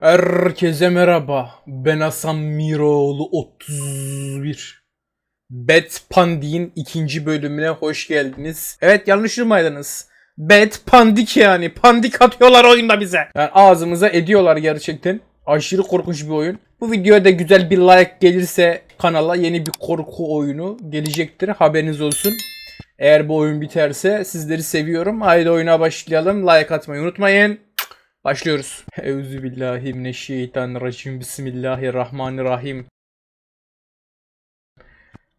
Herkese merhaba. Ben Hasan Miroğlu 31. Bet Pandi'nin ikinci bölümüne hoş geldiniz. Evet yanlış duymadınız. Bet Pandik yani. Pandik atıyorlar oyunda bize. Yani ağzımıza ediyorlar gerçekten. Aşırı korkunç bir oyun. Bu videoya da güzel bir like gelirse kanala yeni bir korku oyunu gelecektir. Haberiniz olsun. Eğer bu oyun biterse sizleri seviyorum. Haydi oyuna başlayalım. Like atmayı unutmayın. Başlıyoruz. Euzubillahimineşşeytanirracim. Bismillahirrahmanirrahim.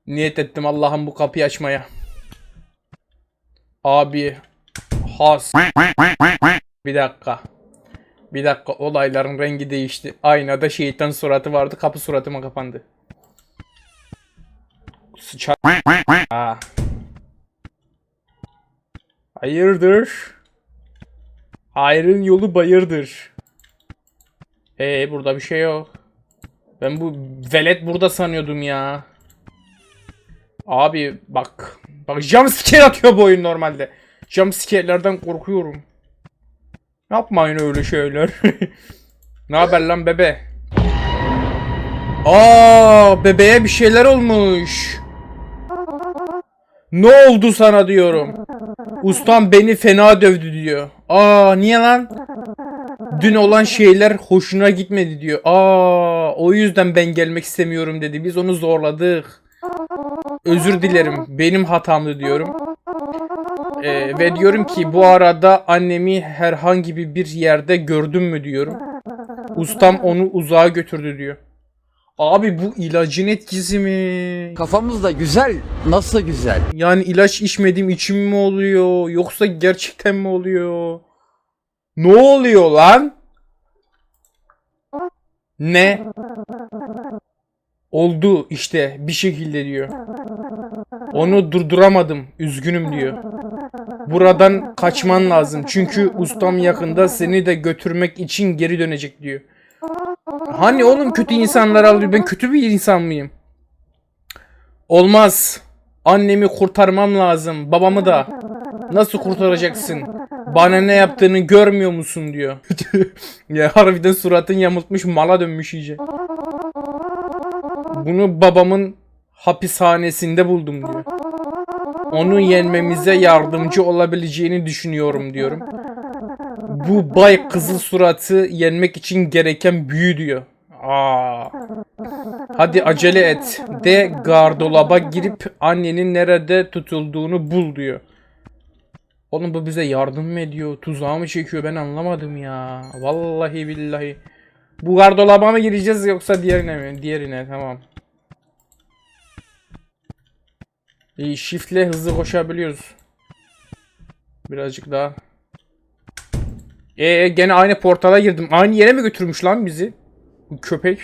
Niyet ettim Allah'ım bu kapıyı açmaya. Abi. Has. Bir dakika. Bir dakika olayların rengi değişti. Aynada şeytan suratı vardı. Kapı suratıma kapandı. Sıçar. Aa. Hayırdır? Hayrın yolu bayırdır. Ee burada bir şey yok. Ben bu velet burada sanıyordum ya. Abi bak. Bak jumpscare atıyor bu oyun normalde. Jumpscare'lerden korkuyorum. Yapmayın öyle şeyler. ne haber lan bebe? Aa bebeğe bir şeyler olmuş. Ne oldu sana diyorum. Ustam beni fena dövdü diyor. Aa niye lan? Dün olan şeyler hoşuna gitmedi diyor. Aa o yüzden ben gelmek istemiyorum dedi. Biz onu zorladık. Özür dilerim. Benim hatamdı diyorum. Ee, ve diyorum ki bu arada annemi herhangi bir yerde gördün mü diyorum. Ustam onu uzağa götürdü diyor. Abi bu ilacın etkisi mi? Kafamız da güzel. Nasıl güzel? Yani ilaç içmediğim için mi oluyor? Yoksa gerçekten mi oluyor? Ne oluyor lan? Ne? Oldu işte bir şekilde diyor. Onu durduramadım. Üzgünüm diyor. Buradan kaçman lazım. Çünkü ustam yakında seni de götürmek için geri dönecek diyor. Hani oğlum kötü insanlar alıyor. Ben kötü bir insan mıyım? Olmaz. Annemi kurtarmam lazım. Babamı da. Nasıl kurtaracaksın? Bana ne yaptığını görmüyor musun diyor. ya harbiden suratın yamultmuş mala dönmüş iyice. Bunu babamın hapishanesinde buldum diyor. Onu yenmemize yardımcı olabileceğini düşünüyorum diyorum. Bu bay kızıl suratı yenmek için gereken büyü diyor. Aa. Hadi acele et. De gardolaba girip annenin nerede tutulduğunu bul diyor. Oğlum bu bize yardım mı ediyor? Tuzağa mı çekiyor? Ben anlamadım ya. Vallahi billahi. Bu gardolaba mı gireceğiz yoksa diğerine mi? Diğerine tamam. İyi shiftle hızlı koşabiliyoruz. Birazcık daha. Ee gene aynı portala girdim. Aynı yere mi götürmüş lan bizi? Bu köpek.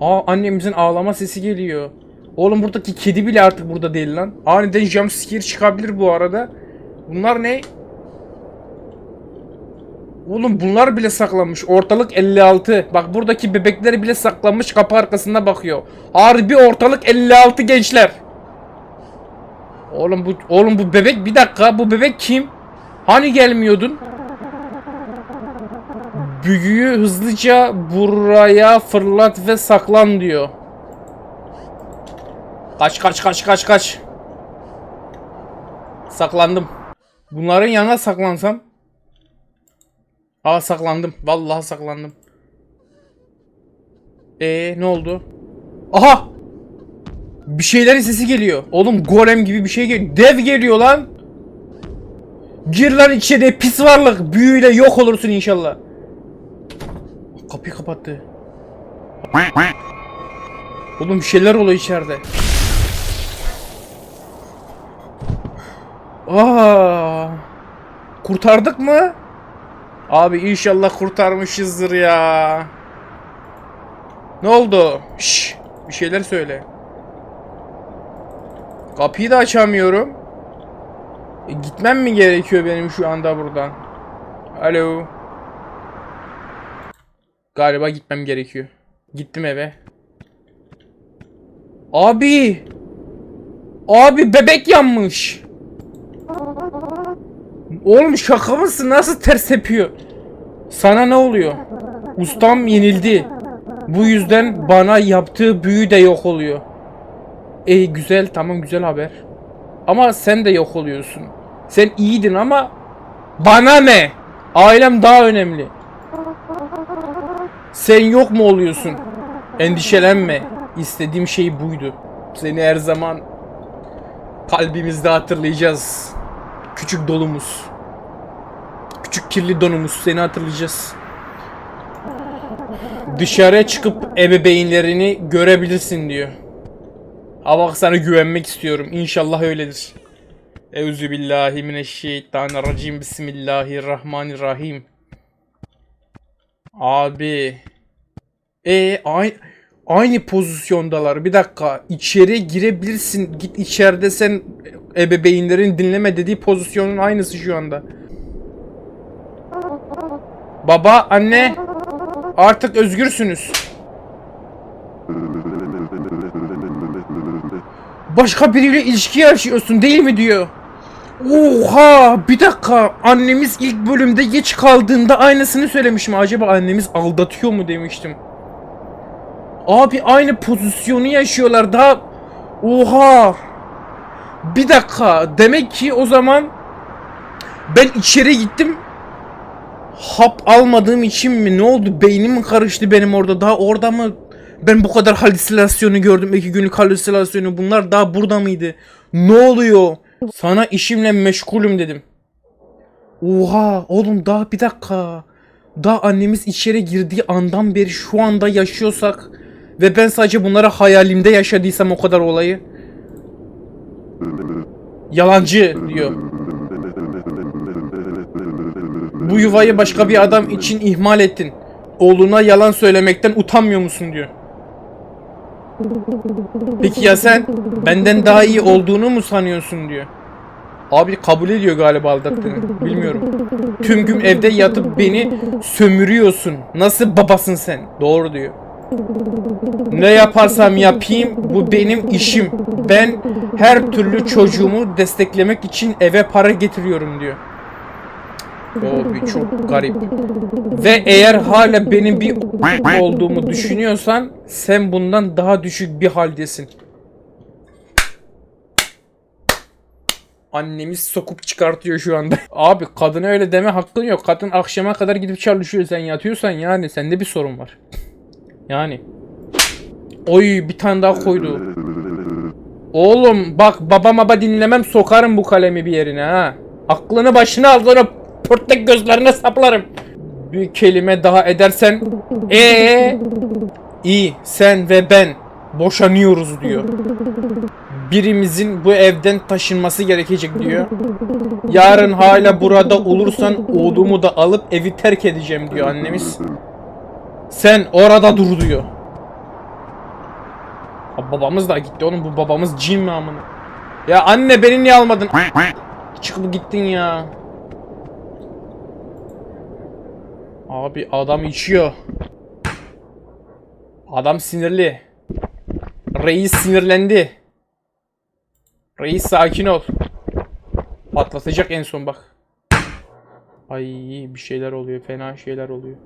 Aa annemizin ağlama sesi geliyor. Oğlum buradaki kedi bile artık burada değil lan. Aniden jumpscare çıkabilir bu arada. Bunlar ne? Oğlum bunlar bile saklanmış. Ortalık 56. Bak buradaki bebekler bile saklanmış kapı arkasında bakıyor. Harbi ortalık 56 gençler. Oğlum bu oğlum bu bebek bir dakika bu bebek kim? Hani gelmiyordun? Büyüyü hızlıca buraya fırlat ve saklan diyor. Kaç kaç kaç kaç kaç. Saklandım. Bunların yanına saklansam. Aa saklandım. Vallahi saklandım. Ee ne oldu? Aha! Bir şeylerin sesi geliyor. Oğlum golem gibi bir şey geliyor. Dev geliyor lan. Gir lan içeri pis varlık. Büyüyle yok olursun inşallah. Kapıyı kapattı. Oğlum bir şeyler oluyor içeride. Aa! Kurtardık mı? Abi inşallah kurtarmışızdır ya. Ne oldu? Şş, bir şeyler söyle. Kapıyı da açamıyorum. E, gitmem mi gerekiyor benim şu anda buradan? Alo. Galiba gitmem gerekiyor. Gittim eve. Abi. Abi bebek yanmış. Oğlum şaka mısın? Nasıl ters yapıyor? Sana ne oluyor? Ustam yenildi. Bu yüzden bana yaptığı büyü de yok oluyor. E güzel tamam güzel haber. Ama sen de yok oluyorsun. Sen iyiydin ama bana ne? Ailem daha önemli. Sen yok mu oluyorsun? Endişelenme. İstediğim şey buydu. Seni her zaman kalbimizde hatırlayacağız. Küçük dolumuz. Küçük kirli donumuz seni hatırlayacağız. Dışarıya çıkıp ebeveynlerini görebilirsin diyor. Ama bak sana güvenmek istiyorum. İnşallah öyledir. Euzu billahi mineşşeytanirracim. Bismillahirrahmanirrahim. Abi. E aynı aynı pozisyondalar. Bir dakika. İçeri girebilirsin. Git içeride sen ebeveynlerin dinleme dediği pozisyonun aynısı şu anda. Baba, anne artık özgürsünüz. Başka biriyle ilişki yaşıyorsun değil mi diyor. Oha bir dakika annemiz ilk bölümde geç kaldığında aynısını söylemişim. Acaba annemiz aldatıyor mu demiştim. Abi aynı pozisyonu yaşıyorlar daha. Oha. Bir dakika demek ki o zaman ben içeri gittim. Hap almadığım için mi ne oldu beynim mi karıştı benim orada daha orada mı ben bu kadar halüsinasyonu gördüm iki günlük halüsinasyonu bunlar daha burada mıydı ne oluyor sana işimle meşgulüm dedim Oha oğlum daha bir dakika daha annemiz içeri girdiği andan beri şu anda yaşıyorsak ve ben sadece bunlara hayalimde yaşadıysam o kadar olayı Yalancı diyor. Bu yuvayı başka bir adam için ihmal ettin. Oğluna yalan söylemekten utanmıyor musun diyor. Peki ya sen benden daha iyi olduğunu mu sanıyorsun diyor. Abi kabul ediyor galiba aldattığını. Bilmiyorum. Tüm gün evde yatıp beni sömürüyorsun. Nasıl babasın sen? Doğru diyor. Ne yaparsam yapayım bu benim işim. Ben her türlü çocuğumu desteklemek için eve para getiriyorum diyor. O bir çok garip. Ve eğer hala benim bir olduğumu düşünüyorsan sen bundan daha düşük bir haldesin. Annemiz sokup çıkartıyor şu anda. Abi kadına öyle deme hakkın yok. Kadın akşama kadar gidip çalışıyor. Sen yatıyorsan yani sende bir sorun var. Yani. Oy bir tane daha koydu. Oğlum bak baba baba dinlemem sokarım bu kalemi bir yerine ha. Aklını başına al sonra pörtlek gözlerine saplarım. Bir kelime daha edersen ee iyi sen ve ben boşanıyoruz diyor. Birimizin bu evden taşınması gerekecek diyor. Yarın hala burada olursan oğlumu da alıp evi terk edeceğim diyor annemiz. Sen orada dur diyor. Ha, babamız da gitti oğlum bu babamız cin mi amına? Ya anne beni niye almadın? Çıkıp gittin ya. Abi adam içiyor. Adam sinirli. Reis sinirlendi. Reis sakin ol. Patlatacak en son bak. Ay bir şeyler oluyor. Fena şeyler oluyor.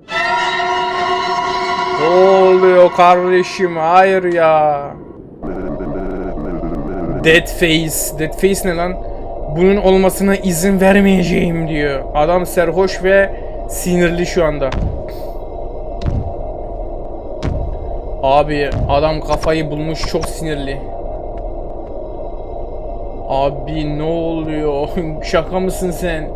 Ne oluyor kardeşim? Hayır ya. Dead face. Dead face ne lan? Bunun olmasına izin vermeyeceğim diyor. Adam serhoş ve sinirli şu anda. Abi adam kafayı bulmuş çok sinirli. Abi ne oluyor? Şaka mısın sen?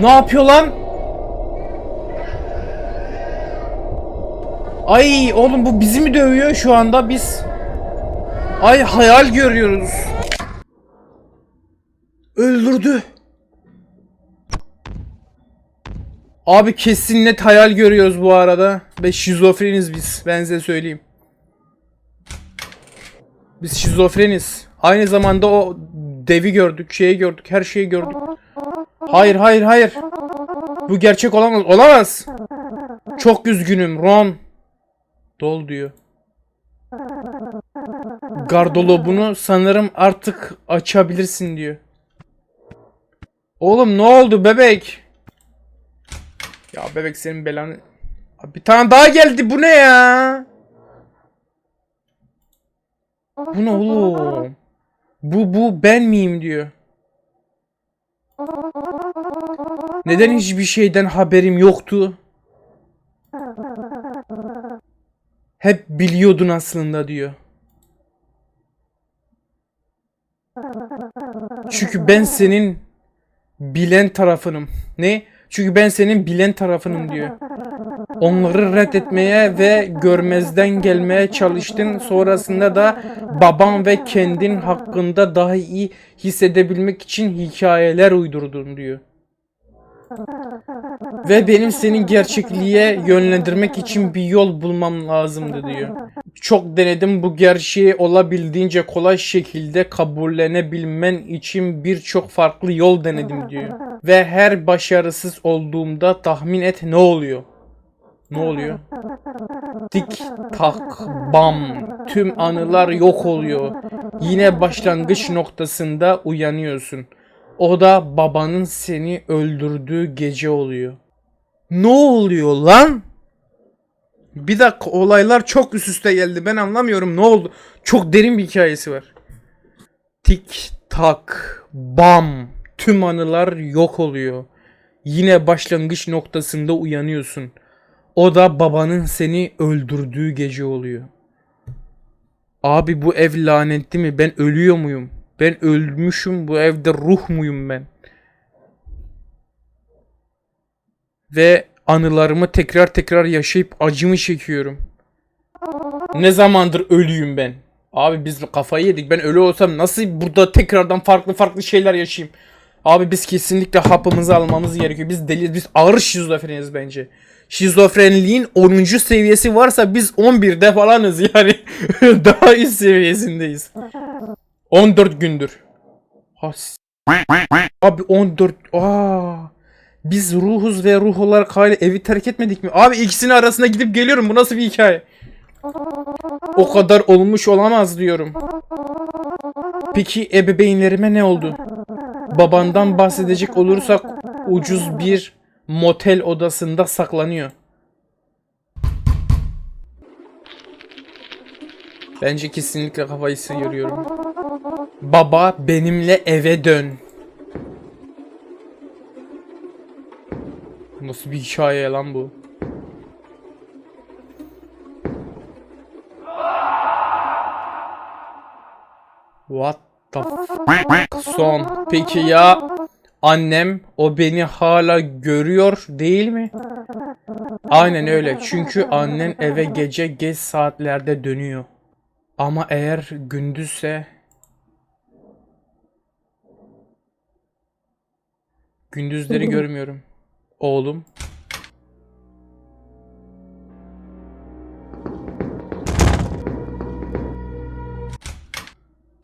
Ne yapıyor lan? Ay oğlum bu bizi mi dövüyor şu anda biz? Ay hayal görüyoruz. Öldürdü. Abi kesin net hayal görüyoruz bu arada. Ve şizofreniz biz. Ben size söyleyeyim. Biz şizofreniz. Aynı zamanda o devi gördük, şeyi gördük, her şeyi gördük. Hayır, hayır, hayır. Bu gerçek olamaz. Olamaz. Çok üzgünüm Ron. Dol diyor. Gardolobunu sanırım artık açabilirsin diyor. Oğlum ne oldu bebek? Ya bebek senin belanı... Bir tane daha geldi bu ne ya? Bu ne oğlum? Bu bu ben miyim diyor. Neden hiçbir şeyden haberim yoktu? Hep biliyordun aslında diyor. Çünkü ben senin bilen tarafınım. Ne? Çünkü ben senin bilen tarafınım diyor. Onları reddetmeye ve görmezden gelmeye çalıştın. Sonrasında da babam ve kendin hakkında daha iyi hissedebilmek için hikayeler uydurdun diyor. Ve benim senin gerçekliğe yönlendirmek için bir yol bulmam lazımdı diyor. Çok denedim bu gerçeği olabildiğince kolay şekilde kabullenebilmen için birçok farklı yol denedim diyor. Ve her başarısız olduğumda tahmin et ne oluyor? Ne oluyor? Tik tak bam tüm anılar yok oluyor. Yine başlangıç noktasında uyanıyorsun. O da babanın seni öldürdüğü gece oluyor. Ne oluyor lan? Bir dakika olaylar çok üst üste geldi. Ben anlamıyorum ne oldu. Çok derin bir hikayesi var. Tik tak bam tüm anılar yok oluyor. Yine başlangıç noktasında uyanıyorsun. O da babanın seni öldürdüğü gece oluyor. Abi bu ev lanetli mi? Ben ölüyor muyum? Ben ölmüşüm. Bu evde ruh muyum ben? Ve anılarımı tekrar tekrar yaşayıp acımı çekiyorum. Ne zamandır ölüyüm ben? Abi biz kafayı yedik. Ben ölü olsam nasıl burada tekrardan farklı farklı şeyler yaşayayım? Abi biz kesinlikle hapımızı almamız gerekiyor. Biz deli, biz ağır şizofreniyiz bence. Şizofrenliğin 10. seviyesi varsa biz 11'de falanız yani. Daha üst seviyesindeyiz. 14 gündür. Has. Abi 14. Aa. Biz ruhuz ve ruh olarak hala evi terk etmedik mi? Abi ikisinin arasında gidip geliyorum. Bu nasıl bir hikaye? O kadar olmuş olamaz diyorum. Peki ebeveynlerime ne oldu? Babandan bahsedecek olursak ucuz bir motel odasında saklanıyor. Bence kesinlikle kafayı sıyırıyorum. Baba benimle eve dön. Nasıl bir hikaye lan bu? What the f- son. Peki ya annem o beni hala görüyor değil mi? Aynen öyle. Çünkü annen eve gece geç saatlerde dönüyor. Ama eğer gündüzse gündüzleri görmüyorum. Oğlum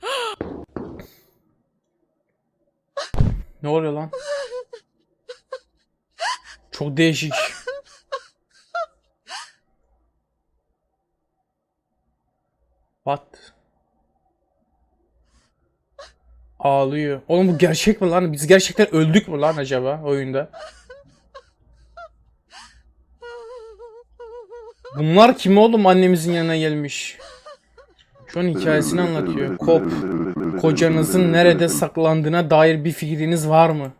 Ne oluyor lan? Çok değişik. What? Ağlıyor. Oğlum bu gerçek mi lan? Biz gerçekten öldük mü lan acaba oyunda? Bunlar kim oğlum annemizin yanına gelmiş? Şu an hikayesini anlatıyor. Kop. Kocanızın nerede saklandığına dair bir fikriniz var mı?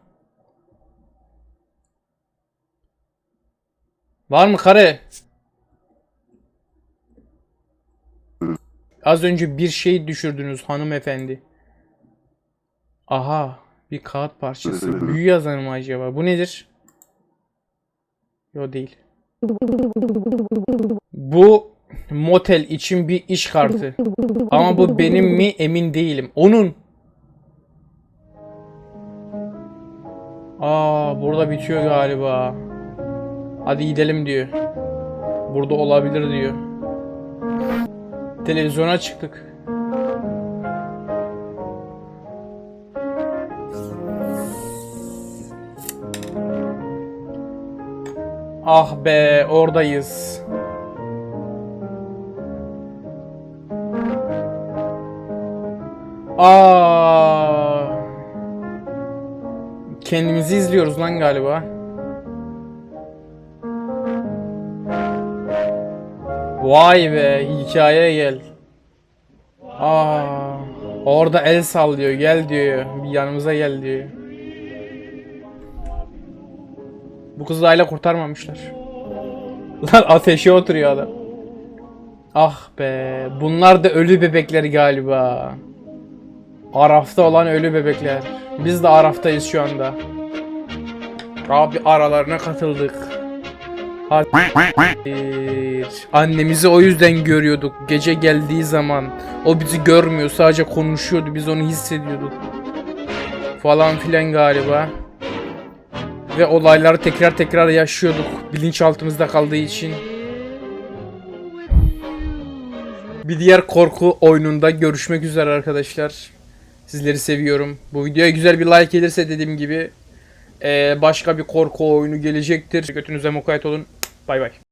Var mı kare? Az önce bir şey düşürdünüz hanımefendi. Aha, bir kağıt parçası. Büyü yazanı mı acaba? Bu nedir? Yo değil. Bu motel için bir iş kartı. Ama bu benim mi emin değilim. Onun. Aa burada bitiyor galiba. Hadi gidelim diyor. Burada olabilir diyor. Televizyona çıktık. Ah be oradayız. Aa. kendimizi izliyoruz lan galiba. Vay be hikayeye gel. Aa, orada el sallıyor gel diyor. Bir yanımıza gel diyor. Bu kızı aile kurtarmamışlar. Lan ateşe oturuyor adam. Ah be bunlar da ölü bebekler galiba. Araf'ta olan ölü bebekler. Biz de Araf'tayız şu anda. Abi aralarına katıldık. Hadi. Annemizi o yüzden görüyorduk. Gece geldiği zaman o bizi görmüyor, sadece konuşuyordu. Biz onu hissediyorduk. Falan filan galiba. Ve olayları tekrar tekrar yaşıyorduk. Bilinçaltımızda kaldığı için. Bir diğer korku oyununda görüşmek üzere arkadaşlar. Sizleri seviyorum. Bu videoya güzel bir like gelirse dediğim gibi eee, başka bir korku oyunu gelecektir. Götünüze mukayyet olun. Bay bay.